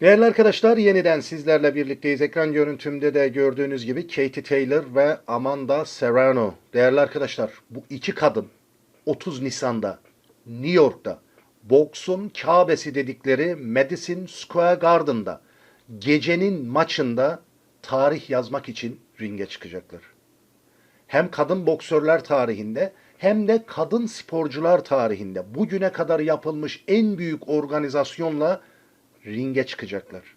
Değerli arkadaşlar yeniden sizlerle birlikteyiz. Ekran görüntümde de gördüğünüz gibi Katie Taylor ve Amanda Serrano. Değerli arkadaşlar bu iki kadın 30 Nisan'da New York'ta boksun Kabe'si dedikleri Madison Square Garden'da gecenin maçında tarih yazmak için ringe çıkacaklar. Hem kadın boksörler tarihinde hem de kadın sporcular tarihinde bugüne kadar yapılmış en büyük organizasyonla ringe çıkacaklar.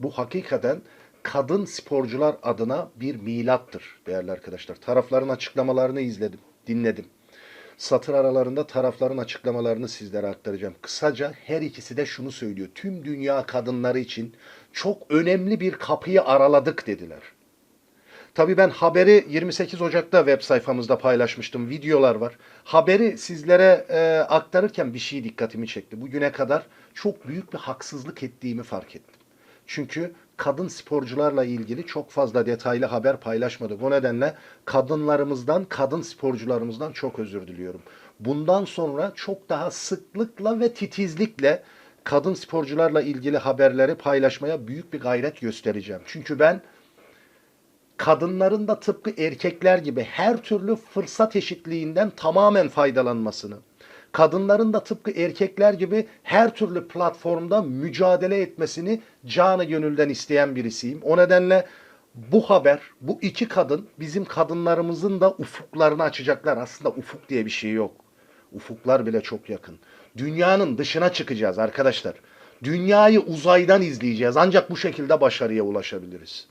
Bu hakikaten kadın sporcular adına bir milattır değerli arkadaşlar. Tarafların açıklamalarını izledim, dinledim. Satır aralarında tarafların açıklamalarını sizlere aktaracağım. Kısaca her ikisi de şunu söylüyor. Tüm dünya kadınları için çok önemli bir kapıyı araladık dediler. Tabii ben haberi 28 Ocak'ta web sayfamızda paylaşmıştım. Videolar var. Haberi sizlere e, aktarırken bir şey dikkatimi çekti. Bugüne kadar çok büyük bir haksızlık ettiğimi fark ettim. Çünkü kadın sporcularla ilgili çok fazla detaylı haber paylaşmadık. O nedenle kadınlarımızdan, kadın sporcularımızdan çok özür diliyorum. Bundan sonra çok daha sıklıkla ve titizlikle kadın sporcularla ilgili haberleri paylaşmaya büyük bir gayret göstereceğim. Çünkü ben kadınların da tıpkı erkekler gibi her türlü fırsat eşitliğinden tamamen faydalanmasını, kadınların da tıpkı erkekler gibi her türlü platformda mücadele etmesini canı gönülden isteyen birisiyim. O nedenle bu haber, bu iki kadın bizim kadınlarımızın da ufuklarını açacaklar. Aslında ufuk diye bir şey yok. Ufuklar bile çok yakın. Dünyanın dışına çıkacağız arkadaşlar. Dünyayı uzaydan izleyeceğiz. Ancak bu şekilde başarıya ulaşabiliriz.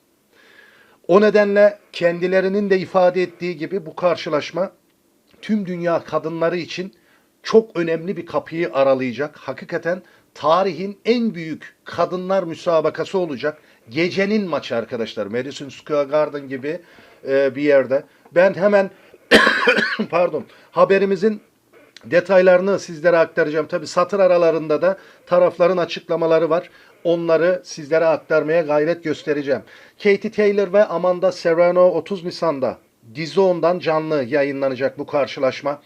O nedenle kendilerinin de ifade ettiği gibi bu karşılaşma tüm dünya kadınları için çok önemli bir kapıyı aralayacak. Hakikaten tarihin en büyük kadınlar müsabakası olacak. Gecenin maçı arkadaşlar. Madison Square Garden gibi e, bir yerde. Ben hemen pardon haberimizin detaylarını sizlere aktaracağım. Tabi satır aralarında da tarafların açıklamaları var. Onları sizlere aktarmaya gayret göstereceğim. Katie Taylor ve Amanda Serrano 30 Nisan'da DAZN'dan canlı yayınlanacak bu karşılaşma.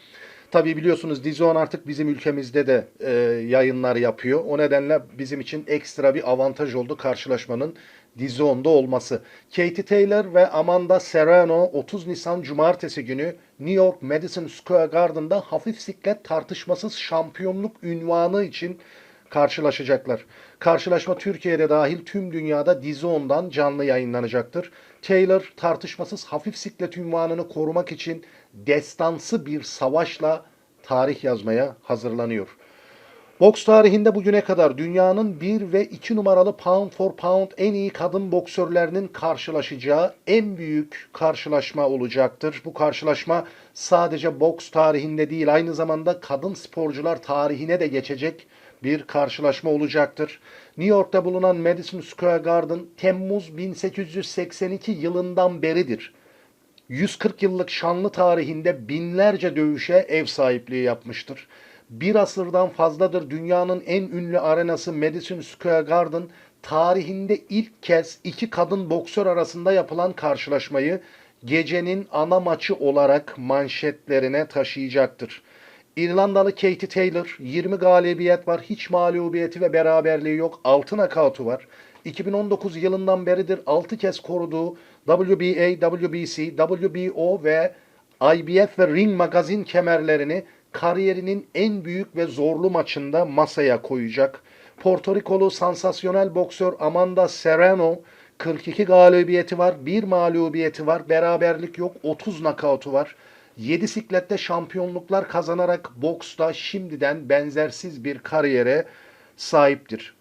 Tabi biliyorsunuz DAZN artık bizim ülkemizde de e, yayınlar yapıyor. O nedenle bizim için ekstra bir avantaj oldu karşılaşmanın DAZN'da olması. Katie Taylor ve Amanda Serrano 30 Nisan Cumartesi günü New York Madison Square Garden'da hafif siklet tartışmasız şampiyonluk ünvanı için karşılaşacaklar. Karşılaşma Türkiye'de dahil tüm dünyada dizi ondan canlı yayınlanacaktır. Taylor tartışmasız hafif siklet ünvanını korumak için destansı bir savaşla tarih yazmaya hazırlanıyor. Boks tarihinde bugüne kadar dünyanın 1 ve 2 numaralı pound for pound en iyi kadın boksörlerinin karşılaşacağı en büyük karşılaşma olacaktır. Bu karşılaşma sadece boks tarihinde değil aynı zamanda kadın sporcular tarihine de geçecek bir karşılaşma olacaktır. New York'ta bulunan Madison Square Garden Temmuz 1882 yılından beridir. 140 yıllık şanlı tarihinde binlerce dövüşe ev sahipliği yapmıştır. Bir asırdan fazladır dünyanın en ünlü arenası Madison Square Garden tarihinde ilk kez iki kadın boksör arasında yapılan karşılaşmayı gecenin ana maçı olarak manşetlerine taşıyacaktır. İrlandalı Katie Taylor 20 galibiyet var. Hiç mağlubiyeti ve beraberliği yok. 6 nakavtu var. 2019 yılından beridir 6 kez koruduğu WBA, WBC, WBO ve IBF ve Ring Magazine kemerlerini kariyerinin en büyük ve zorlu maçında masaya koyacak. Porto Rikolu sansasyonel boksör Amanda Serrano 42 galibiyeti var, 1 mağlubiyeti var, beraberlik yok, 30 nakavtu var. 7 siklette şampiyonluklar kazanarak boksta şimdiden benzersiz bir kariyere sahiptir.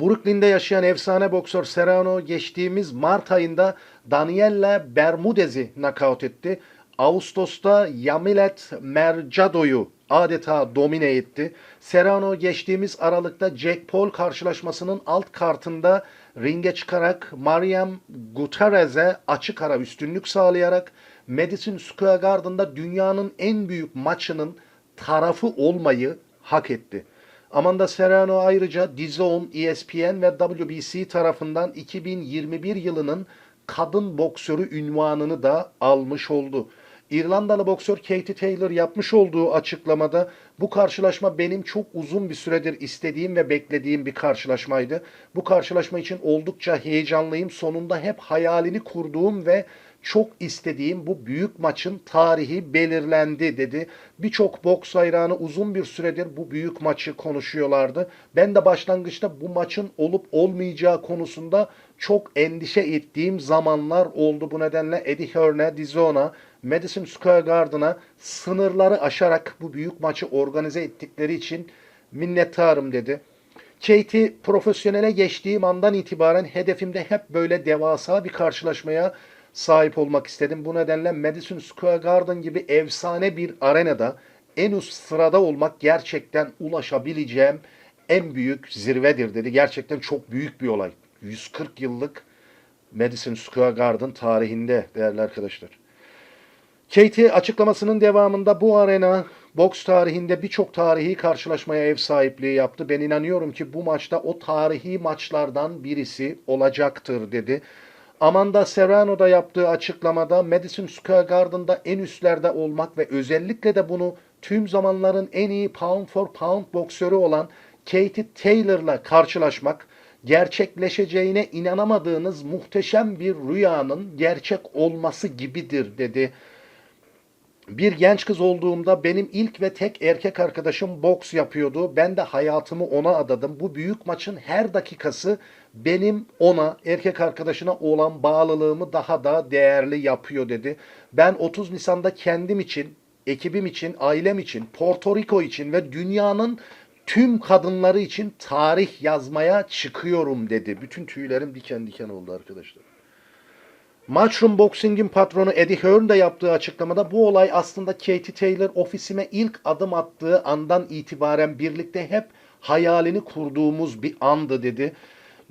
Brooklyn'de yaşayan efsane boksör Serrano geçtiğimiz Mart ayında Daniela Bermudez'i nakavt etti. Ağustos'ta Yamilet Mercado'yu adeta domine etti. Serrano geçtiğimiz Aralık'ta Jack Paul karşılaşmasının alt kartında ringe çıkarak Mariam Gutierrez'e açık ara üstünlük sağlayarak Madison Square Garden'da dünyanın en büyük maçının tarafı olmayı hak etti. Amanda Serrano ayrıca DAZN, ESPN ve WBC tarafından 2021 yılının kadın boksörü ünvanını da almış oldu. İrlandalı boksör Katie Taylor yapmış olduğu açıklamada bu karşılaşma benim çok uzun bir süredir istediğim ve beklediğim bir karşılaşmaydı. Bu karşılaşma için oldukça heyecanlıyım. Sonunda hep hayalini kurduğum ve çok istediğim bu büyük maçın tarihi belirlendi dedi. Birçok boks hayranı uzun bir süredir bu büyük maçı konuşuyorlardı. Ben de başlangıçta bu maçın olup olmayacağı konusunda çok endişe ettiğim zamanlar oldu. Bu nedenle Eddie Hearn'e, Dizona, Madison Square Garden'a sınırları aşarak bu büyük maçı organize ettikleri için minnettarım dedi. Katie profesyonele geçtiğim andan itibaren hedefimde hep böyle devasa bir karşılaşmaya sahip olmak istedim. Bu nedenle Madison Square Garden gibi efsane bir arenada en üst sırada olmak gerçekten ulaşabileceğim en büyük zirvedir dedi. Gerçekten çok büyük bir olay. 140 yıllık Madison Square Garden tarihinde değerli arkadaşlar. Katie açıklamasının devamında bu arena boks tarihinde birçok tarihi karşılaşmaya ev sahipliği yaptı. Ben inanıyorum ki bu maçta o tarihi maçlardan birisi olacaktır dedi. Amanda Serrano da yaptığı açıklamada Madison Square Garden'da en üstlerde olmak ve özellikle de bunu tüm zamanların en iyi pound for pound boksörü olan Katie Taylor'la karşılaşmak gerçekleşeceğine inanamadığınız muhteşem bir rüyanın gerçek olması gibidir dedi. Bir genç kız olduğumda benim ilk ve tek erkek arkadaşım boks yapıyordu. Ben de hayatımı ona adadım. Bu büyük maçın her dakikası benim ona, erkek arkadaşına olan bağlılığımı daha da değerli yapıyor dedi. Ben 30 Nisan'da kendim için, ekibim için, ailem için, Porto Rico için ve dünyanın tüm kadınları için tarih yazmaya çıkıyorum dedi. Bütün tüylerim diken diken oldu arkadaşlar. Matchroom Boxing'in patronu Eddie Hearn de yaptığı açıklamada bu olay aslında Katie Taylor ofisime ilk adım attığı andan itibaren birlikte hep hayalini kurduğumuz bir andı dedi.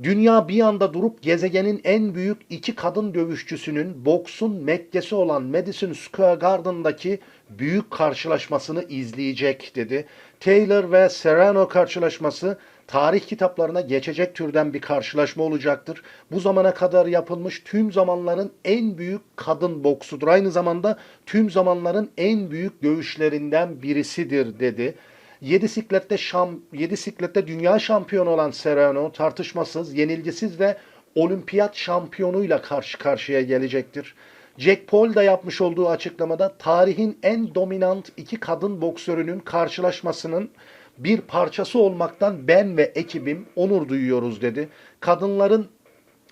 Dünya bir anda durup gezegenin en büyük iki kadın dövüşçüsünün boksun Mekke'si olan Madison Square Garden'daki büyük karşılaşmasını izleyecek dedi. Taylor ve Serrano karşılaşması tarih kitaplarına geçecek türden bir karşılaşma olacaktır. Bu zamana kadar yapılmış tüm zamanların en büyük kadın boksudur. Aynı zamanda tüm zamanların en büyük dövüşlerinden birisidir dedi. 7 siklette şam 7 siklette dünya şampiyonu olan Serrano tartışmasız, yenilgisiz ve olimpiyat şampiyonuyla karşı karşıya gelecektir. Jack Paul da yapmış olduğu açıklamada tarihin en dominant iki kadın boksörünün karşılaşmasının bir parçası olmaktan ben ve ekibim onur duyuyoruz dedi. Kadınların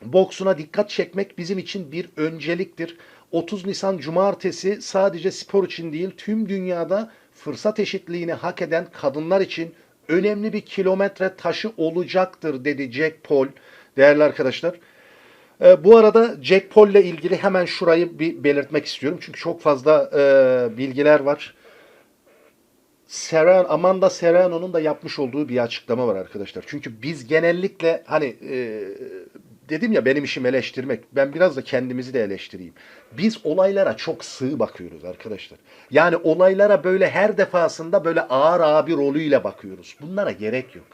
boksuna dikkat çekmek bizim için bir önceliktir. 30 Nisan Cumartesi sadece spor için değil tüm dünyada fırsat eşitliğini hak eden kadınlar için önemli bir kilometre taşı olacaktır dedi Jack Paul. Değerli arkadaşlar. E, bu arada Jack Paul ile ilgili hemen şurayı bir belirtmek istiyorum. Çünkü çok fazla e, bilgiler var. Serrano, Amanda Serrano'nun da yapmış olduğu bir açıklama var arkadaşlar. Çünkü biz genellikle hani e, dedim ya benim işim eleştirmek. Ben biraz da kendimizi de eleştireyim. Biz olaylara çok sığ bakıyoruz arkadaşlar. Yani olaylara böyle her defasında böyle ağır abi rolüyle bakıyoruz. Bunlara gerek yok.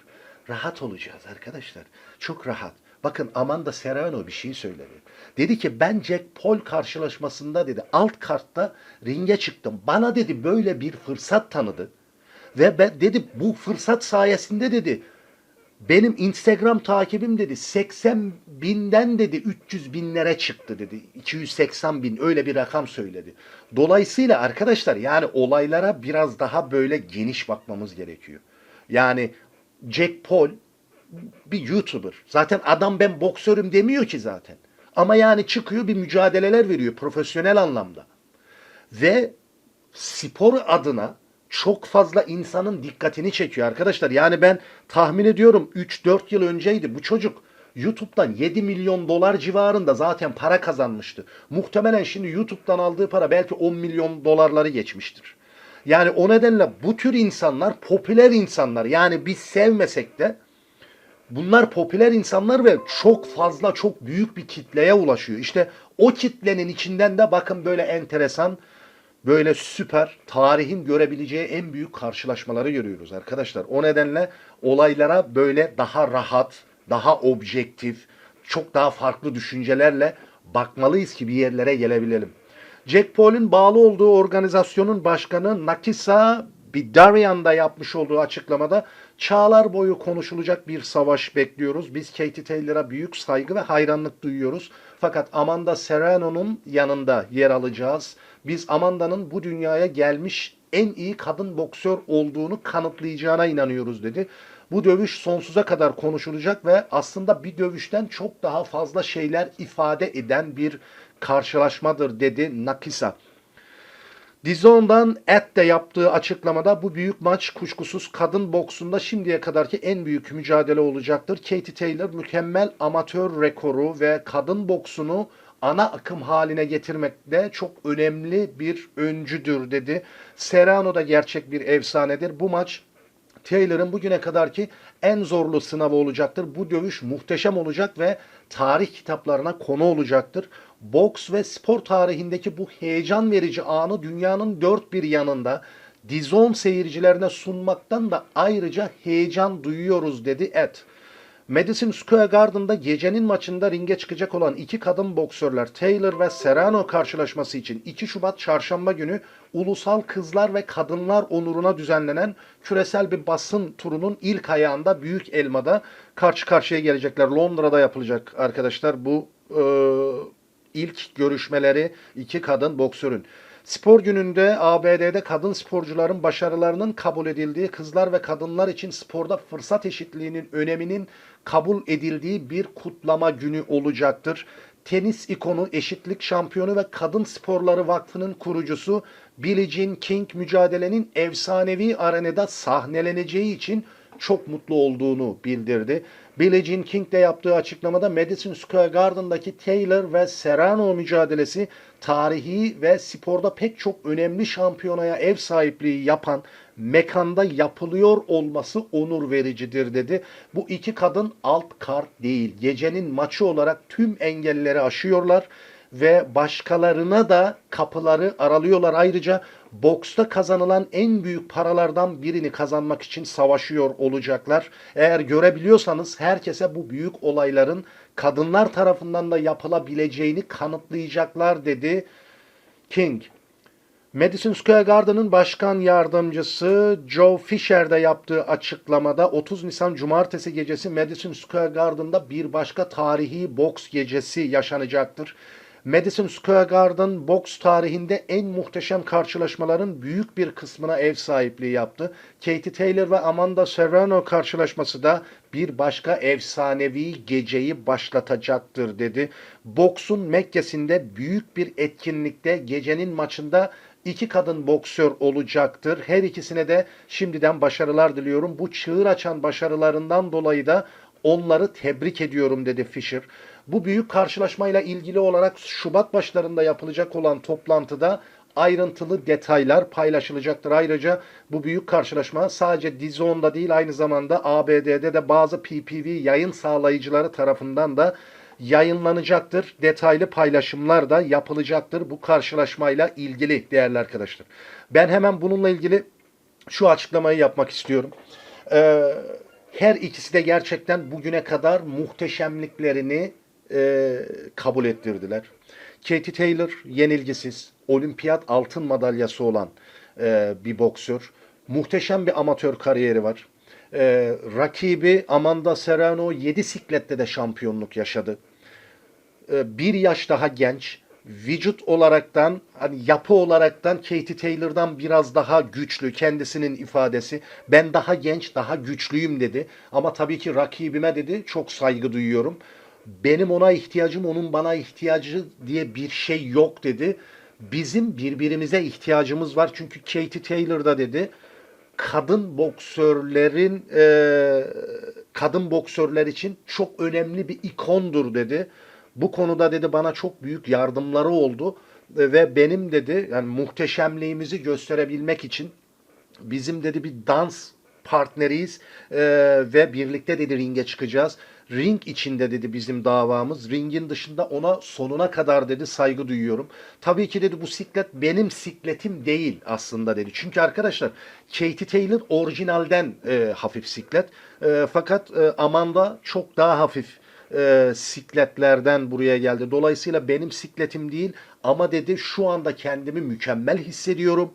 Rahat olacağız arkadaşlar. Çok rahat. Bakın Amanda Serrano bir şey söyledi. Dedi ki ben Jack Paul karşılaşmasında dedi alt kartta ringe çıktım. Bana dedi böyle bir fırsat tanıdı. Ve ben dedi bu fırsat sayesinde dedi benim Instagram takibim dedi 80 binden dedi 300 binlere çıktı dedi. 280 bin öyle bir rakam söyledi. Dolayısıyla arkadaşlar yani olaylara biraz daha böyle geniş bakmamız gerekiyor. Yani Jack Paul bir YouTuber. Zaten adam ben boksörüm demiyor ki zaten. Ama yani çıkıyor bir mücadeleler veriyor profesyonel anlamda. Ve spor adına çok fazla insanın dikkatini çekiyor arkadaşlar. Yani ben tahmin ediyorum 3-4 yıl önceydi bu çocuk YouTube'dan 7 milyon dolar civarında zaten para kazanmıştı. Muhtemelen şimdi YouTube'dan aldığı para belki 10 milyon dolarları geçmiştir. Yani o nedenle bu tür insanlar popüler insanlar. Yani biz sevmesek de bunlar popüler insanlar ve çok fazla çok büyük bir kitleye ulaşıyor. İşte o kitlenin içinden de bakın böyle enteresan böyle süper tarihin görebileceği en büyük karşılaşmaları görüyoruz arkadaşlar. O nedenle olaylara böyle daha rahat, daha objektif, çok daha farklı düşüncelerle bakmalıyız ki bir yerlere gelebilelim. Jack Paul'ün bağlı olduğu organizasyonun başkanı Nakisa Bidarian da yapmış olduğu açıklamada çağlar boyu konuşulacak bir savaş bekliyoruz. Biz Katie Taylor'a büyük saygı ve hayranlık duyuyoruz. Fakat Amanda Serrano'nun yanında yer alacağız. Biz Amanda'nın bu dünyaya gelmiş en iyi kadın boksör olduğunu kanıtlayacağına inanıyoruz dedi. Bu dövüş sonsuza kadar konuşulacak ve aslında bir dövüşten çok daha fazla şeyler ifade eden bir karşılaşmadır dedi Nakisa. Dizon'dan Ed de yaptığı açıklamada bu büyük maç kuşkusuz kadın boksunda şimdiye kadarki en büyük mücadele olacaktır. Katie Taylor mükemmel amatör rekoru ve kadın boksunu ana akım haline getirmekte çok önemli bir öncüdür dedi. Serrano da gerçek bir efsanedir. Bu maç Taylor'ın bugüne kadarki en zorlu sınavı olacaktır. Bu dövüş muhteşem olacak ve tarih kitaplarına konu olacaktır. Boks ve spor tarihindeki bu heyecan verici anı dünyanın dört bir yanında Dizon seyircilerine sunmaktan da ayrıca heyecan duyuyoruz dedi Ed. Madison Square Garden'da gecenin maçında ringe çıkacak olan iki kadın boksörler Taylor ve Serrano karşılaşması için 2 Şubat çarşamba günü Ulusal Kızlar ve Kadınlar onuruna düzenlenen küresel bir basın turunun ilk ayağında Büyük Elma'da karşı karşıya gelecekler. Londra'da yapılacak arkadaşlar bu e, ilk görüşmeleri iki kadın boksörün. Spor gününde ABD'de kadın sporcuların başarılarının kabul edildiği, kızlar ve kadınlar için sporda fırsat eşitliğinin öneminin kabul edildiği bir kutlama günü olacaktır. Tenis ikonu, eşitlik şampiyonu ve Kadın Sporları Vakfı'nın kurucusu Billie Jean King mücadelenin efsanevi arenada sahneleneceği için çok mutlu olduğunu bildirdi. Billie Jean King de yaptığı açıklamada Madison Square Garden'daki Taylor ve Serrano mücadelesi tarihi ve sporda pek çok önemli şampiyonaya ev sahipliği yapan mekanda yapılıyor olması onur vericidir dedi. Bu iki kadın alt kart değil. Gecenin maçı olarak tüm engelleri aşıyorlar ve başkalarına da kapıları aralıyorlar. Ayrıca boksta kazanılan en büyük paralardan birini kazanmak için savaşıyor olacaklar. Eğer görebiliyorsanız herkese bu büyük olayların kadınlar tarafından da yapılabileceğini kanıtlayacaklar dedi King. Madison Square Garden'ın başkan yardımcısı Joe Fisher de yaptığı açıklamada 30 Nisan Cumartesi gecesi Madison Square Garden'da bir başka tarihi boks gecesi yaşanacaktır. Madison Square Garden boks tarihinde en muhteşem karşılaşmaların büyük bir kısmına ev sahipliği yaptı. Katie Taylor ve Amanda Serrano karşılaşması da bir başka efsanevi geceyi başlatacaktır dedi. Boksun Mekke'sinde büyük bir etkinlikte gecenin maçında iki kadın boksör olacaktır. Her ikisine de şimdiden başarılar diliyorum. Bu çığır açan başarılarından dolayı da onları tebrik ediyorum dedi Fisher. Bu büyük karşılaşmayla ilgili olarak Şubat başlarında yapılacak olan toplantıda ayrıntılı detaylar paylaşılacaktır. Ayrıca bu büyük karşılaşma sadece Dizon'da değil aynı zamanda ABD'de de bazı PPV yayın sağlayıcıları tarafından da yayınlanacaktır. Detaylı paylaşımlar da yapılacaktır bu karşılaşmayla ilgili değerli arkadaşlar. Ben hemen bununla ilgili şu açıklamayı yapmak istiyorum. Ee, her ikisi de gerçekten bugüne kadar muhteşemliklerini e, kabul ettirdiler. Katie Taylor yenilgisiz, olimpiyat altın madalyası olan e, bir boksör. Muhteşem bir amatör kariyeri var. E, rakibi Amanda Serrano 7 siklette de şampiyonluk yaşadı. E, bir yaş daha genç. Vücut olaraktan, hani yapı olaraktan Katie Taylor'dan biraz daha güçlü kendisinin ifadesi. Ben daha genç, daha güçlüyüm dedi. Ama tabii ki rakibime dedi çok saygı duyuyorum benim ona ihtiyacım, onun bana ihtiyacı diye bir şey yok dedi. Bizim birbirimize ihtiyacımız var. Çünkü Katie Taylor da dedi kadın boksörlerin e, kadın boksörler için çok önemli bir ikondur dedi. Bu konuda dedi bana çok büyük yardımları oldu ve benim dedi yani muhteşemliğimizi gösterebilmek için bizim dedi bir dans partneriyiz e, ve birlikte dedi ringe çıkacağız. Ring içinde dedi bizim davamız. Ringin dışında ona sonuna kadar dedi saygı duyuyorum. Tabii ki dedi bu siklet benim sikletim değil aslında dedi. Çünkü arkadaşlar Katie Taylor orijinalden e, hafif siklet. E, fakat e, Amanda çok daha hafif e, sikletlerden buraya geldi. Dolayısıyla benim sikletim değil ama dedi şu anda kendimi mükemmel hissediyorum.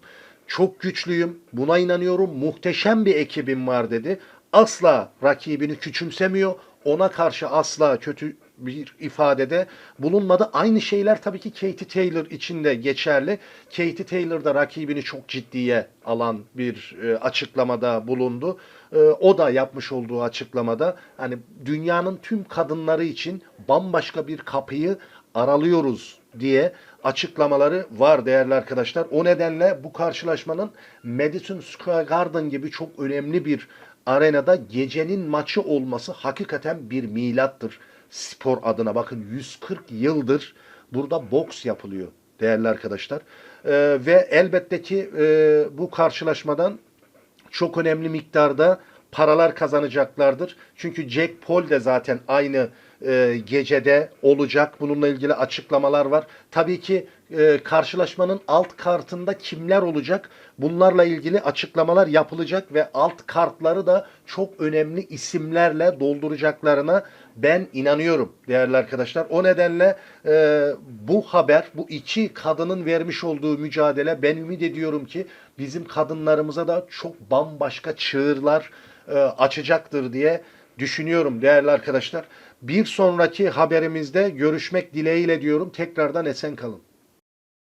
Çok güçlüyüm. Buna inanıyorum. Muhteşem bir ekibim var dedi. Asla rakibini küçümsemiyor. Ona karşı asla kötü bir ifadede bulunmadı. Aynı şeyler tabii ki Katie Taylor için de geçerli. Katie Taylor da rakibini çok ciddiye alan bir e, açıklamada bulundu. E, o da yapmış olduğu açıklamada hani dünyanın tüm kadınları için bambaşka bir kapıyı aralıyoruz diye açıklamaları var değerli arkadaşlar. O nedenle bu karşılaşmanın Madison Square Garden gibi çok önemli bir arenada gecenin maçı olması hakikaten bir milattır spor adına. Bakın 140 yıldır burada boks yapılıyor değerli arkadaşlar. Ee, ve elbette ki e, bu karşılaşmadan çok önemli miktarda paralar kazanacaklardır. Çünkü Jack Paul de zaten aynı e, gecede olacak. Bununla ilgili açıklamalar var. Tabii ki e, karşılaşmanın alt kartında kimler olacak? Bunlarla ilgili açıklamalar yapılacak ve alt kartları da çok önemli isimlerle dolduracaklarına ben inanıyorum değerli arkadaşlar. O nedenle e, bu haber, bu iki kadının vermiş olduğu mücadele ben ümit ediyorum ki bizim kadınlarımıza da çok bambaşka çığırlar e, açacaktır diye düşünüyorum değerli arkadaşlar. Bir sonraki haberimizde görüşmek dileğiyle diyorum. Tekrardan esen kalın.